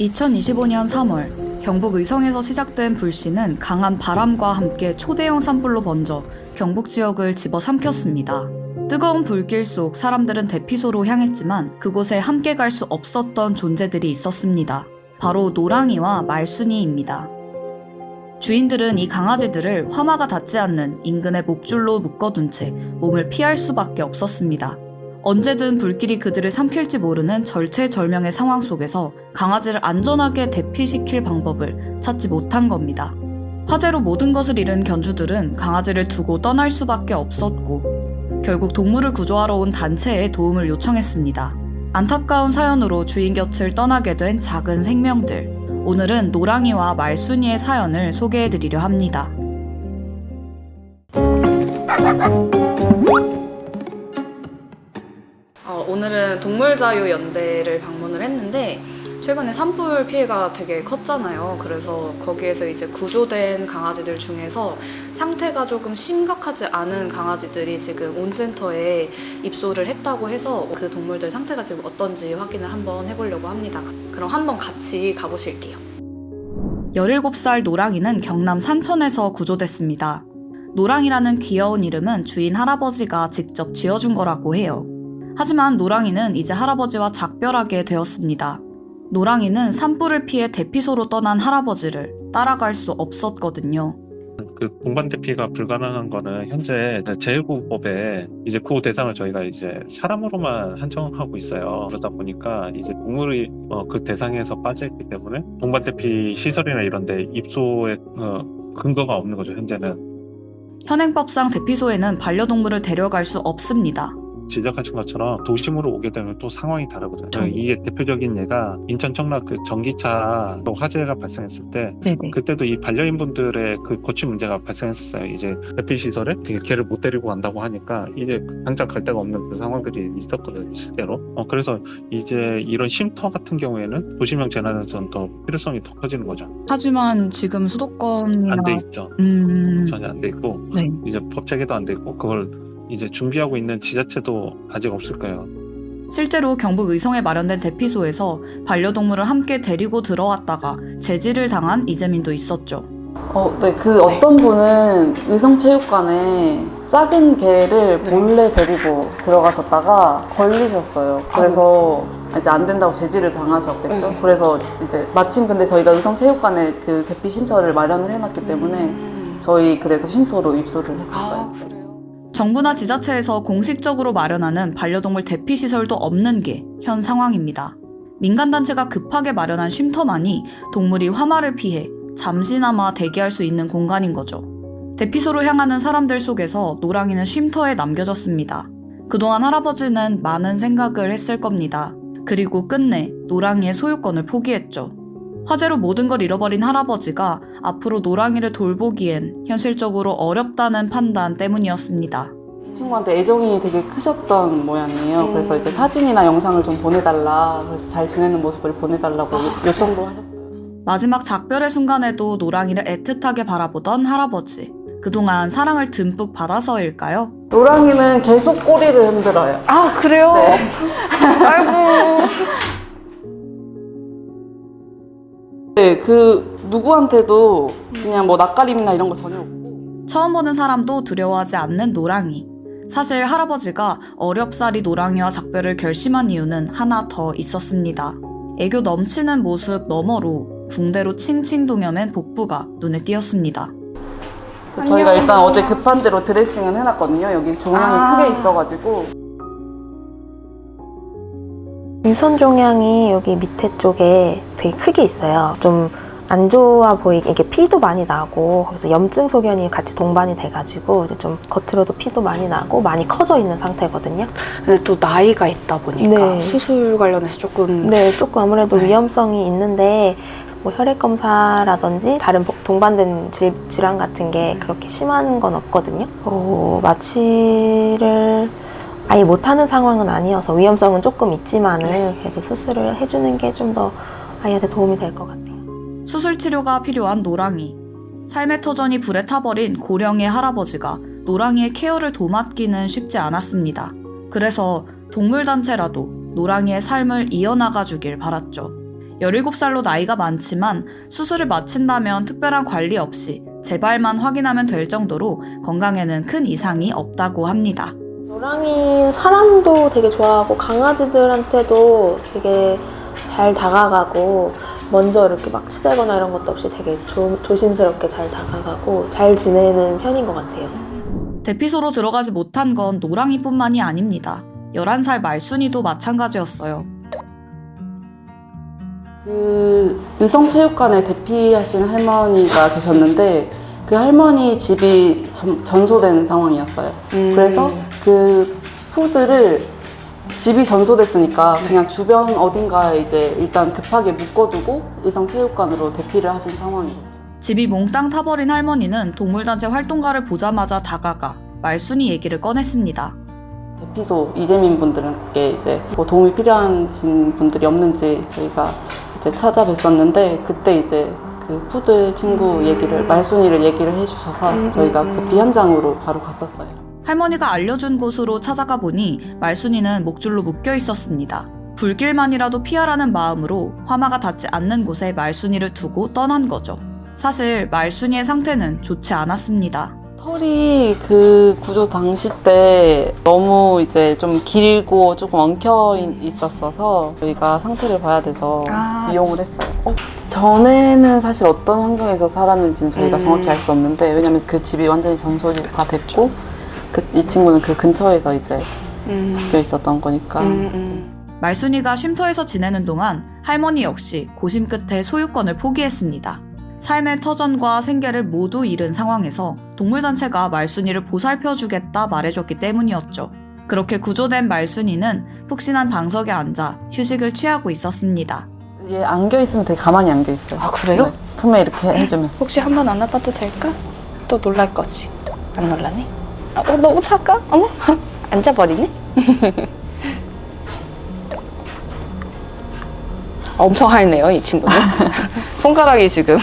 2025년 3월 경북 의성에서 시작된 불씨는 강한 바람과 함께 초대형 산불로 번져 경북 지역을 집어삼켰습니다. 뜨거운 불길 속 사람들은 대피소로 향했지만 그곳에 함께 갈 수 없었던 존재들이 있었습니다. 바로 노랑이와 말순이입니다. 주인들은 이 강아지들을 화마가 닿지 않는 인근의 목줄로 묶어둔 채 몸을 피할 수밖에 없었습니다. 언제든 불길이 그들을 삼킬지 모르는 절체절명의 상황 속에서 강아지를 안전하게 대피시킬 방법을 찾지 못한 겁니다. 화재로 모든 것을 잃은 견주들은 강아지를 두고 떠날 수밖에 없었고 결국 동물을 구조하러 온 단체에 도움을 요청했습니다. 안타까운 사연으로 주인 곁을 떠나게 된 작은 생명들. 오늘은 노랑이와 말순이의 사연을 소개해 드리려 합니다. 어, 오늘은 동물자유연대를 방문을 했는데 최근에 산불 피해가 되게 컸잖아요. 그래서 거기에서 이제 구조된 강아지들 중에서 상태가 조금 심각하지 않은 강아지들이 지금 온센터에 입소를 했다고 해서 그 동물들 상태가 지금 어떤지 확인을 한번 해보려고 합니다. 그럼 한번 같이 가보실게요. 17살 노랑이는 경남 산천에서 구조됐습니다. 노랑이라는 귀여운 이름은 주인 할아버지가 직접 지어준 거라고 해요. 하지만 노랑이는 이제 할아버지와 작별하게 되었습니다. 노랑이는 산불을 피해 대피소로 떠난 할아버지를 따라갈 수 없었거든요. 그 동반 대피가 불가능한 거는 현재 제일구법에 이제 구호 대상을 저희가 이제 사람으로만 한정하고 있어요. 그러다 보니까 이제 동물이 어, 그 대상에서 빠져있기 때문에 동반 대피 시설이나 이런데 입소에 어, 근거가 없는 거죠. 현재는 현행법상 대피소에는 반려동물을 데려갈 수 없습니다. 지적하신 것처럼 도심으로 오게 되면 또 상황이 다르거든요. 이게 대표적인 예가 인천 청락 그 전기차 화재가 발생했을 때 네 네. 그때도 이 반려인분들의 그 고치 문제가 발생했었어요. 이제 대피 시설에 개를 못 데리고 간다고 하니까 이제 당장 갈 데가 없는 그 상황들이 있었거든요, 실제로. 어, 그래서 이제 이런 쉼터 같은 경우에는 도시명 재난에서는 더 필요성이 더 커지는 거죠. 하지만 지금 수도권이나 안돼 있죠. 음, 전혀 안 돼 있고 네. 이제 법 체계도 안 돼 있고 그걸 이제 준비하고 있는 지자체도 아직 없을 거예요. 실제로 경북 의성에 마련된 대피소에서 반려동물을 함께 데리고 들어왔다가 제지를 당한 이재민도 있었죠. 어, 네, 그 어떤 분은 의성체육관에 작은 개를 몰래 데리고 들어가셨다가 걸리셨어요. 그래서 이제 안 된다고 제지를 당하셨겠죠. 그래서 이제 마침 근데 저희가 의성체육관에 그 대피 쉼터를 마련을 해놨기 때문에 저희 그래서 쉼터로 입소를 했었어요. 정부나 지자체에서 공식적으로 마련하는 반려동물 대피 시설도 없는 게 현 상황입니다. 민간단체가 급하게 마련한 쉼터만이 동물이 화마를 피해 잠시나마 대기할 수 있는 공간인 거죠. 대피소로 향하는 사람들 속에서 노랑이는 쉼터에 남겨졌습니다. 그동안 할아버지는 많은 생각을 했을 겁니다. 그리고 끝내 노랑이의 소유권을 포기했죠. 화재로 모든 걸 잃어버린 할아버지가 앞으로 노랑이를 돌보기엔 현실적으로 어렵다는 판단 때문이었습니다. 이 친구한테 애정이 되게 크셨던 모양이에요. 그래서 이제 사진이나 영상을 좀 보내달라. 그래서 잘 지내는 모습을 보내달라고 요청도 하셨어요. 마지막 작별의 순간에도 노랑이를 애틋하게 바라보던 할아버지. 그동안 사랑을 듬뿍 받아서일까요? 노랑이는 계속 꼬리를 흔들어요. 아, 그래요? 네. 아이고. 네, 그 누구한테도 그냥 뭐 낯가림이나 이런 거 전혀 없고 처음 보는 사람도 두려워하지 않는 노랑이. 사실 할아버지가 어렵사리 노랑이와 작별을 결심한 이유는 하나 더 있었습니다. 애교 넘치는 모습 너머로 붕대로 칭칭 동여맨 복부가 눈에 띄었습니다. 그래서 저희가 일단 어제 급한 대로 드레싱은 해놨거든요. 여기 종양이 아. 크게 있어가지고 유선 종양이 여기 밑에 쪽에 되게 크게 있어요. 좀 안 좋아 보이게 이게 피도 많이 나고 그래서 염증 소견이 같이 동반이 돼가지고 이제 좀 겉으로도 피도 많이 나고 많이 커져 있는 상태거든요. 근데 또 나이가 있다 보니까 네. 수술 관련해서 조금 네, 조금 아무래도 네. 위험성이 있는데 뭐 혈액 검사라든지 다른 복- 동반된 질, 질환 같은 게 그렇게 심한 건 없거든요. 어, 마취를 아예 못하는 상황은 아니어서 위험성은 조금 있지만은 그래도 수술을 해주는 게 좀 더 아이한테 도움이 될 것 같아요. 수술 치료가 필요한 노랑이. 삶의 터전이 불에 타버린 고령의 할아버지가 노랑이의 케어를 도맡기는 쉽지 않았습니다. 그래서 동물단체라도 노랑이의 삶을 이어나가 주길 바랐죠. 17살로 나이가 많지만 수술을 마친다면 특별한 관리 없이 재발만 확인하면 될 정도로 건강에는 큰 이상이 없다고 합니다. 노랑이 사람도 되게 좋아하고 강아지들한테도 되게 잘 다가가고 먼저 이렇게 막 치대거나 이런 것도 없이 되게 조, 조심스럽게 잘 다가가고 잘 지내는 편인 것 같아요. 대피소로 들어가지 못한 건 노랑이뿐만이 아닙니다. 11살 말순이도 마찬가지였어요. 그 의성체육관에 대피하신 할머니가 계셨는데 그 할머니 집이 전, 전소된 상황이었어요. 그래서 그 푸드를 집이 전소됐으니까 그냥 주변 어딘가에 이제 일단 급하게 묶어두고 의성체육관으로 대피를 하신 상황이었죠. 집이 몽땅 타버린 할머니는 동물단체 활동가를 보자마자 다가가 말순이 얘기를 꺼냈습니다. 대피소 이재민 분들께 이제 뭐 도움이 필요하신 분들이 없는지 저희가 이제 찾아뵀었는데 그때 이제 그 푸드 친구 얘기를 말순이를 얘기를 해주셔서 저희가 급히 현장으로 바로 갔었어요. 할머니가 알려준 곳으로 찾아가 보니 말순이는 목줄로 묶여 있었습니다. 불길만이라도 피하라는 마음으로 화마가 닿지 않는 곳에 말순이를 두고 떠난 거죠. 사실 말순이의 상태는 좋지 않았습니다. 털이 그 구조 당시 때 너무 이제 좀 길고 조금 엉켜 있- 있었어서 저희가 상태를 봐야 돼서 이용을 했어요. 어, 전에는 사실 어떤 환경에서 살았는지는 저희가 음. 정확히 알 수 없는데 왜냐면 그 집이 완전히 전소가 됐고 그, 이 친구는 그 근처에서 이제 음. 묶여 있었던 거니까 음, 음. 말순이가 쉼터에서 지내는 동안 할머니 역시 고심 끝에 소유권을 포기했습니다. 삶의 터전과 생계를 모두 잃은 상황에서 동물단체가 말순이를 보살펴주겠다 말해줬기 때문이었죠. 그렇게 구조된 말순이는 푹신한 방석에 앉아 휴식을 취하고 있었습니다. 얘 안겨 있으면 되게 가만히 안겨 있어요. 아, 그래요? 네, 품에 이렇게 해주면 혹시 한 번 안아봐도 될까? 또 놀랄 거지. 안 놀라네? 아, 어, 너무 작아? 어머, 앉아버리네? 엄청 하이네요, 이 친구는. 손가락이 지금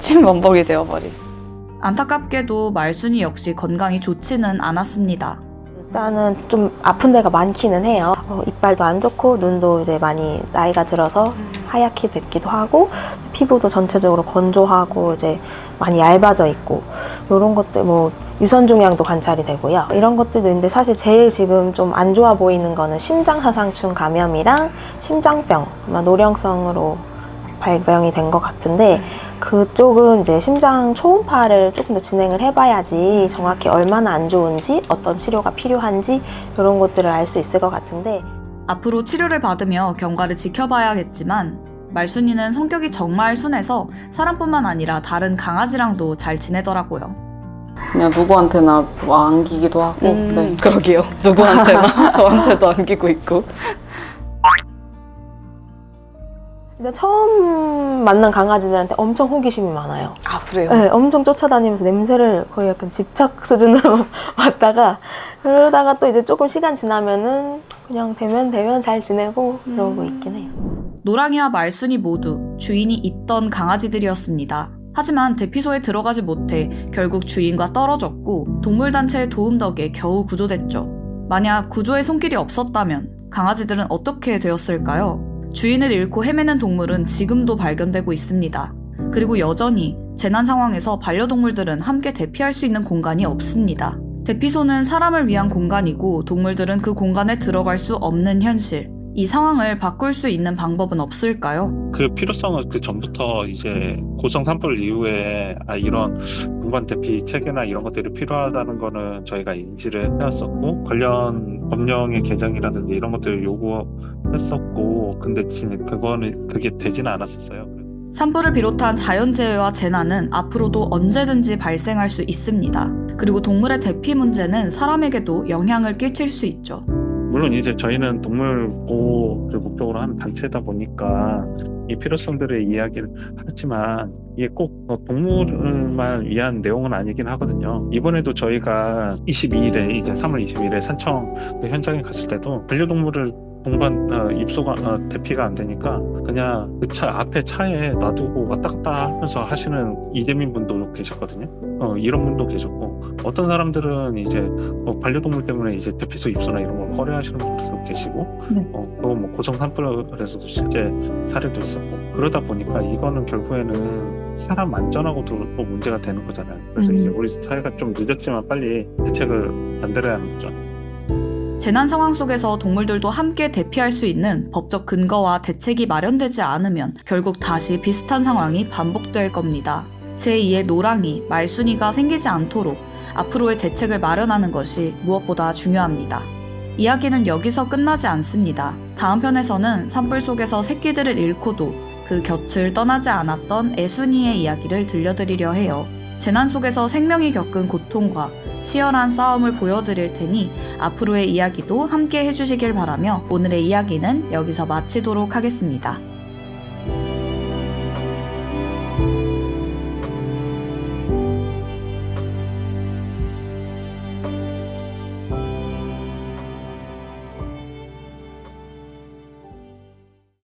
침 범벅이 되어버린. 안타깝게도 말순이 역시 건강이 좋지는 않았습니다. 일단은 좀 아픈 데가 많기는 해요. 어, 이빨도 안 좋고 눈도 이제 많이 나이가 들어서 하얗게 됐기도 하고 피부도 전체적으로 건조하고 이제 많이 얇아져 있고 이런 것들 뭐 유선 종양도 관찰이 되고요. 이런 것들도 있는데 사실 제일 지금 좀 안 좋아 보이는 거는 심장하상충 감염이랑 심장병 아마 노령성으로 발병이 된 것 같은데 그쪽은 이제 심장 초음파를 조금 더 진행을 해봐야지 정확히 얼마나 안 좋은지 어떤 치료가 필요한지 이런 것들을 알 수 있을 것 같은데 앞으로 치료를 받으며 경과를 지켜봐야겠지만 말순이는 성격이 정말 순해서 사람뿐만 아니라 다른 강아지랑도 잘 지내더라고요. 그냥 누구한테나 뭐 안기기도 하고 음, 네. 그러게요. 누구한테나 저한테도 안기고 있고. 근데 처음 만난 강아지들한테 엄청 호기심이 많아요. 아, 그래요? 네, 엄청 쫓아다니면서 냄새를 거의 약간 집착 수준으로 왔다가 그러다가 또 이제 조금 시간 지나면은 그냥 되면 되면 잘 지내고 그러고 있긴 해요. 노랑이와 말순이 모두 주인이 있던 강아지들이었습니다. 하지만 대피소에 들어가지 못해 결국 주인과 떨어졌고 동물단체의 도움 덕에 겨우 구조됐죠. 만약 구조의 손길이 없었다면 강아지들은 어떻게 되었을까요? 주인을 잃고 헤매는 동물은 지금도 발견되고 있습니다. 그리고 여전히 재난 상황에서 반려동물들은 함께 대피할 수 있는 공간이 없습니다. 대피소는 사람을 위한 공간이고 동물들은 그 공간에 들어갈 수 없는 현실. 이 상황을 바꿀 수 있는 방법은 없을까요? 그 필요성은 그 전부터 이제 고성 산불 이후에 아 이런 공간 대피 체계나 이런 것들이 필요하다는 거는 저희가 인지를 해왔었고 관련 법령의 개정이라든지 이런 것들을 요구했었고 근데 진 그거는 그게 되지는 않았었어요. 산불을 비롯한 자연재해와 재난은 앞으로도 언제든지 발생할 수 있습니다. 그리고 동물의 대피 문제는 사람에게도 영향을 끼칠 수 있죠. 물론 이제 저희는 동물 보호를 목적으로 하는 단체다 보니까 이 필요성들을 이야기를 하지만 이게 꼭 동물만 위한 내용은 아니긴 하거든요. 이번에도 저희가 22일에 이제 3월 22일에 산청 그 현장에 갔을 때도 반려동물을 동반 어, 입소가 어, 대피가 안 되니까 그냥 그 차 앞에 차에 놔두고 왔다 갔다 하면서 하시는 이재민 분도 계셨거든요. 어, 이런 분도 계셨고 어떤 사람들은 이제 뭐 반려동물 때문에 이제 대피소 입소나 이런 걸 꺼려하시는 분들도 계시고 네. 어, 또뭐 고성 산불에서도 실제 사례도 있었고 그러다 보니까 이거는 결국에는 사람 안전하고도 또 문제가 되는 거잖아요. 그래서 음. 이제 우리 사회가 좀 늦었지만 빨리 대책을 만들어야 하는 거죠. 재난 상황 속에서 동물들도 함께 대피할 수 있는 법적 근거와 대책이 마련되지 않으면 결국 다시 비슷한 상황이 반복될 겁니다. 제2의 노랑이, 말순이가 생기지 않도록 앞으로의 대책을 마련하는 것이 무엇보다 중요합니다. 이야기는 여기서 끝나지 않습니다. 다음 편에서는 산불 속에서 새끼들을 잃고도 그 곁을 떠나지 않았던 애순이의 이야기를 들려드리려 해요. 재난 속에서 생명이 겪은 고통과 치열한 싸움을 보여드릴 테니 앞으로의 이야기도 함께 해주시길 바라며 오늘의 이야기는 여기서 마치도록 하겠습니다.